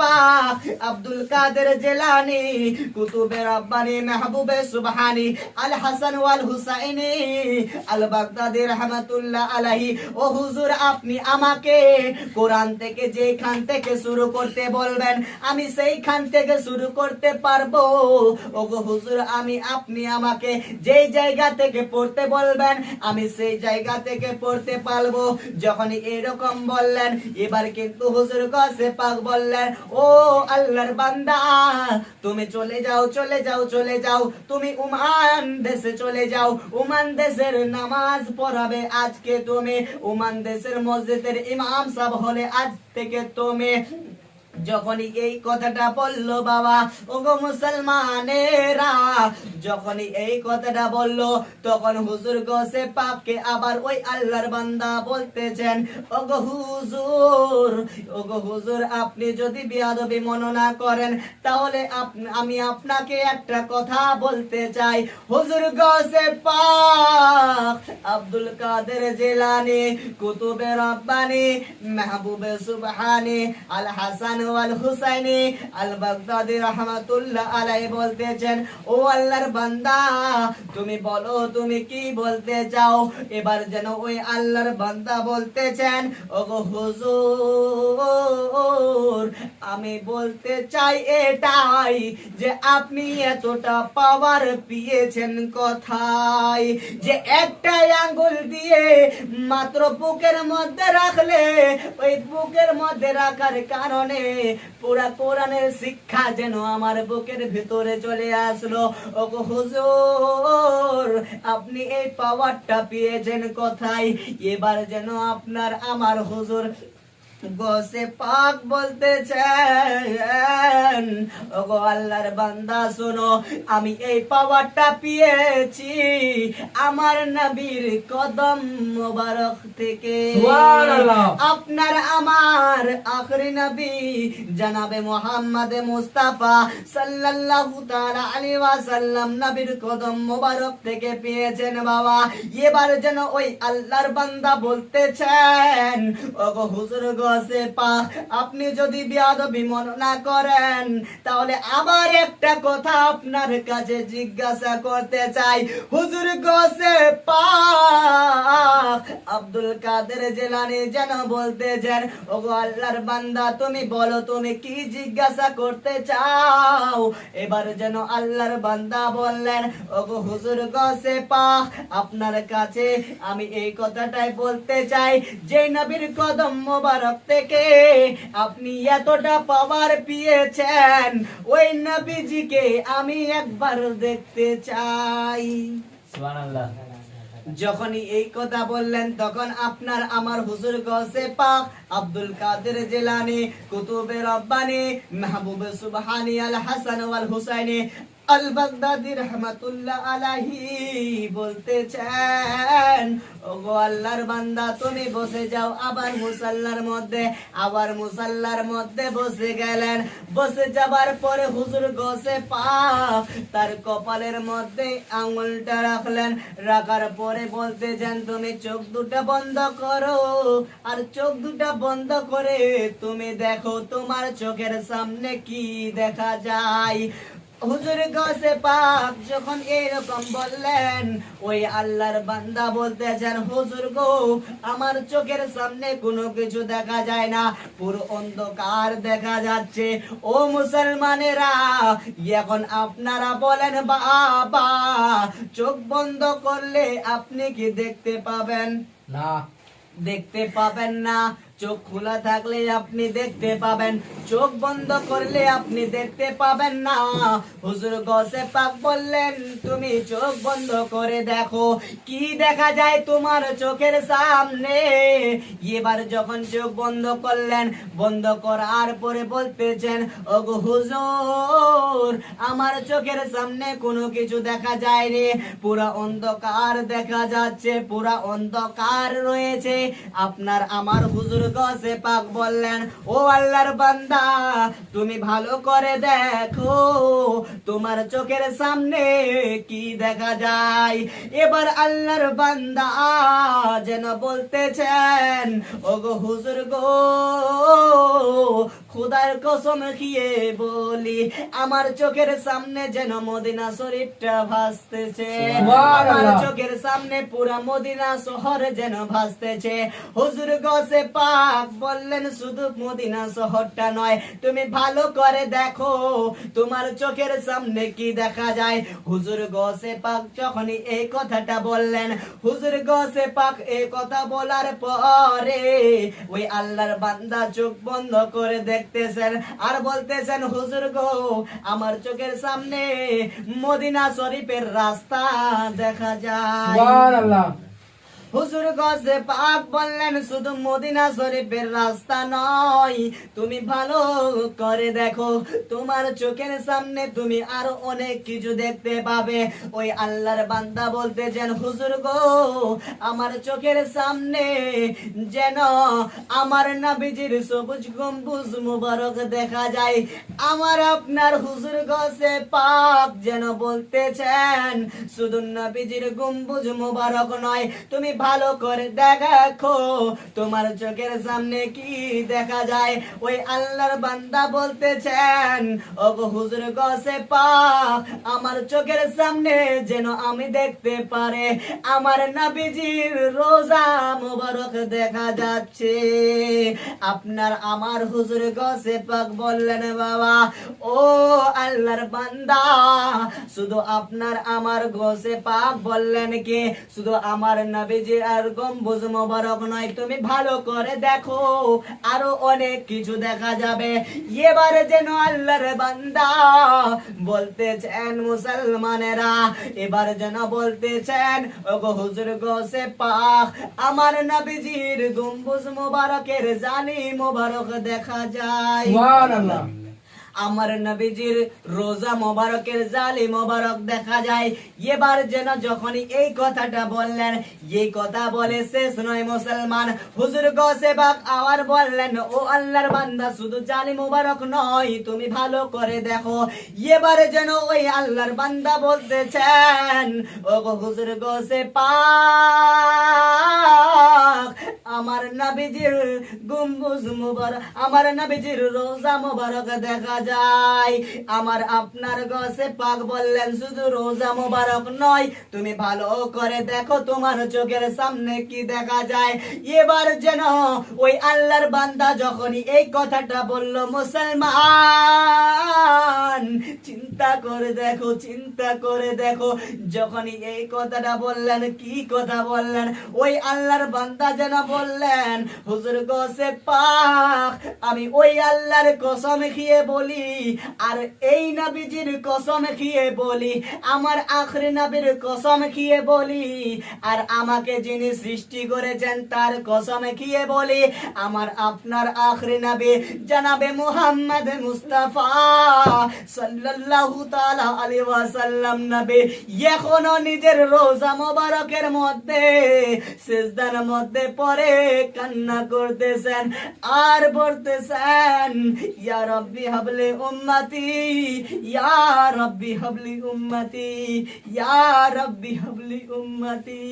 পাক আব্দুল কাদের জেলানি মাহবুবে সুবহানি, আল হাসান ওয়াল হুসাইনি, আল বাগদাদি রহমাতুল্লাহ আলাইহি। ও হুজুর, আপনি আমাকে কোরআন থেকে যেখান থেকে শুরু করতে বলবেন, আমি সেইখান থেকে শুরু করতে পারব। ও গো হুজুর, আমি, আপনি আমাকে যেই জায়গা থেকে পড়তে বলবেন, আমি সেই জায়গা থেকে পড়তে পারব। যখন এরকম বললেন, এবার কিন্তু হুজুর কাছে পাক বললেন ও আল্লাহর বান্দা, তুমি চলে যাও চলে যাও চলে যাও। তুমি উমান দেশে চলে যাও। উমান দেশের নামাজ পড়াবে আজকে তুমি। উমান দেশের মসজিদের ইমাম সাহেব হলে আজ থেকে তুমি। যখনই এই কথাটা বলল বাবা, ওগো মুসলমানেরা, যখনই এই কথাটা বলল, তখন হুজুর গোসে পাককে আবার ওই আল্লাহর বান্দা বলতেছেন, ওগো হুজুর ওগো হুজুর, আপনি যদি বিয়াদবি মননা করেন, তাহলে আমি আপনাকে একটা কথা বলতে চাই। হুজুর গোসে পাক, আব্দুল কাদের জেলানি, কুতুবে রব্বানি, মাহবুবে সুবহানি, আল হাসান এবার যেন ওই আল্লাহর বান্দা বলতেছেন হুজুর, আমি বলতে চাই এটাই যে আপনি এতটা পাওয়ার পেয়েছেন কথায়, যে একটা আঙ্গুল দিয়ে মাত্র বুকের মধ্যে রাখলে, ওই বুকের মধ্যে রাখার কারণে পুরা কোরআনের শিক্ষা যেন আমার বুকের ভিতরে চলে আসলো। ও গো হুজুর, আপনি এই পাওয়ারটা পেয়েছেন কথাই এবার যেন আপনার, আমার হুজুর বসে পাক বলতেছেন ওগো আল্লাহর বান্দা শোনো আমি এই পাওয়ারটা পেয়েছি আমার নবীর কদম মোবারক থেকে। আপনার আমার আখরি নবী জানাবে মোহাম্মদ মুস্তাফা সাল্লাল্লাহু তাআলা আলাইহি ওয়াসাল্লাম নবীর কদম মোবারক থেকে পেয়েছেন বাবা। এবার যেন ওই আল্লাহর বান্দা বলতেছেন ওগো হুজুর গসে পা আপনি যদি বিয়াদবি মননা করেন, তাহলে আবার একটা কথা আপনার কাছে জিজ্ঞাসা করতে চাই। হুজুর গসে পা আব্দুল কাদের জেলানি যেন বলতেছেন, ওগো আল্লাহর বান্দা, তুমি বলো, তুমি কি জিজ্ঞাসা করতে চাও? এবার যেন আল্লাহর বান্দা বললেন, ওগো হুজুর গসে পা আপনার কাছে আমি এই কথাটাই বলতে চাই, যে নবীর কদম মোবারক থেকে আপনি এতটা পাওয়ার পেয়েছেন। ওই নবীজিকে আমি একবার দেখতে চাই। সুবহানাল্লাহ। যখনই এই কথা বললেন তখন আপনার আমার হুজুর গসে পাক আব্দুল কাদের জেলানি কুতুবে রব্বানি মাহবুব সুবহানি আল হাসান ওয়াল হুসাইনি আল বাগদাদি রহমাতুল্লাহ আলাইহি বলতেছেন, ওগো আল্লাহর বান্দা, তুমি বসে যাও আবার মুসাল্লার মধ্যে। আবার মুসাল্লার মধ্যে বসে গেলেন। বসে যাবার পরে হুজুর তার কপালের মধ্যে আঙুলটা রাখলেন। রাখার পরে বলতেছেন, তুমি চোখ দুটা বন্ধ করো। আর চোখ দুটা বন্ধ করে, তুমি দেখো তোমার চোখের সামনে কি দেখা যায়? হুজুর গসে পাক যখন এরকম বললেন ওই আল্লাহর বান্দা বলতেছেন হুজুর গো আমার চোখের সামনে কোনো কিছু দেখা যায় না পুরো অন্ধকার দেখা যাচ্ছে। ও মুসলমানেরা এখন আপনারা বলেন বাবা চোখ বন্ধ করলে আপনি কি দেখতে পাবেন? না। দেখতে পাবেন না। চোখ খোলা থাকলে আপনি দেখতে পাবেন। চোখ বন্ধ করলে আপনি দেখতে পাবেন না। হুজুর গসে পাক বললেন, তুমি চোখ বন্ধ করে দেখো, কি দেখা যায় তোমার চোখের সামনে? এবার যখন চোখ বন্ধ করলেন, বন্ধ করার পরে বলতেছেন, ওগো হুজুর, আমার চোখের সামনে কোনো কিছু দেখা যায় রে পুরা অন্ধকার দেখা যাচ্ছে, পুরা অন্ধকার রয়েছে। আপনার, আমার হুজুর গসে পাক বললেন ও আল্লাহর বান্দা তুমি ভালো করে দেখো তোমার চোখের সামনে কি দেখা যায়? এবার আল্লাহর বান্দা যেন বলতেছেন ও গো হুজুর গো খুদার কসম খেয়ে বলি আমার চোখের সামনে যেন মদিনা শরীফটা ভাসতেছে আমার চোখের সামনে পুরা মদিনা শহর যেন ভাসতেছে। হুজুর গসে পাক বললেন, শুধু মদিনা শহরটা নয়, তুমি ভালো করে দেখো, তোমার চোখের সামনে কি দেখা যায়? হুজুর গসে পাক যখনই এই কথাটা বললেন, হুজুর গসে পাক এই কথা বলার পরে ওই আল্লাহর বান্দা চোখ বন্ধ করে দেখতেছেন আর বলতেছেন, হুজুর গো, আমার চোখের সামনে মদিনা শরীফের রাস্তা দেখা যায়। হুজুর গজে পাক বললেন, শুধু মদিনা শরীফের রাস্তা নয়, তুমি ভালো করে দেখো, তোমার চোখের সামনে তুমি আরও অনেক কিছু দেখতে পাবে। ওই আল্লাহর বান্দা বলতেছেন, হুজুর গো, আমার চোখের সামনে যেন আমার নাবিজির সবুজ গম্বুজ মুবারক দেখা যায়, আমার আপনার হুজুর গসে পাক যেন বলতেছেন, শুধু নবীজির গম্বুজ মুবারক নয়, তুমি ভালো করে দেখো। তোমার চোখের সামনে কি দেখা যায়? ওই আল্লাহর বান্দা বলতেছেন ও গো হুজুর গসে পাক আমার চোখের সামনে যেন আমি দেখতে পারে, আমার নবীজির রোজা মুবারক দেখা যাচ্ছে। আপনার আমার হুজুর গসে পাক বললেন, বাবা, ও আল্লাহর বান্দা, শুধু আপনার আমার গোসে পাক বললেন কি? শুধু আমার নবীজির আর গম্বুজ মোবারক নয়, তুমি ভালো করে দেখো, আরও অনেক কিছু দেখা যাবে। এবারে যেন আল্লাহর বান্দা বলতেছেন মুসলমানেরা, এবার যেন বলতেছেন, ওগো হুজুর গোসে পাক আমার নবীজির গম্বুজ মোবারকের জানি মোবারক দেখা যায়। সুবহানাল্লাহ। আমার নবীজির রোজা মোবারকের জালি মোবারক দেখা যায়। এবার যেন যখনই এই কথাটা বললেন, এই কথা বলে শেষ নয় মুসলমান। হুজুর গসেবাক আবার বললেন, ও আল্লাহর বান্দা, শুধু জালি মোবারক নয়, তুমি ভালো করে দেখো। এবারে যেন ওই আল্লাহর বান্দা বলতেছেন ও হুজুর গসে পাক, আমার নবীজির গুম্বুজ মুবারক আমার নবীজির রোজা মুবারক দেখা যায়। আমার আপনার গসে পাক বললেন, শুধু রোজা মুবারক নয়, তুমি ভালো করে দেখো তোমার চোখের সামনে কি দেখা যায়। এবার যেন ওই আল্লাহর বান্দা যখনই এই কথাটা বলল, মুসলমান, চিন্তা করে দেখো, চিন্তা করে দেখো। যখনই এই কথাটা বললেন, কি কথা বললেন, ওই আল্লাহর বান্দা যেন বললেন, হুজুর গসে পাক, আমি ওই আল্লাহর কসম খেয়ে বলি আর এই নবীজির কসম খেয়ে বলি, আমার আখরে নবীর কসম খেয়ে বলি, আর আমাকে যিনি সৃষ্টি করেছেন তার কসম খেয়ে বলি, আমার আপনার আখরে নবী জানাবে মুহাম্মদ মুস্তাফা সাল্লাল্লাহু তাআলা আলাইহি ওয়াসাল্লাম নবী। এখনও নিজের রোজা মোবারকের মধ্যে, সিজদার মধ্যে পড়ে কান্না করতেছেন, আর বলতেছেন, ইয়া রব্বি হাবলি উম্মতি ইয়া রব্বি হাবলি উম্মতি ইয়া রব্বি হাবলি উম্মতি।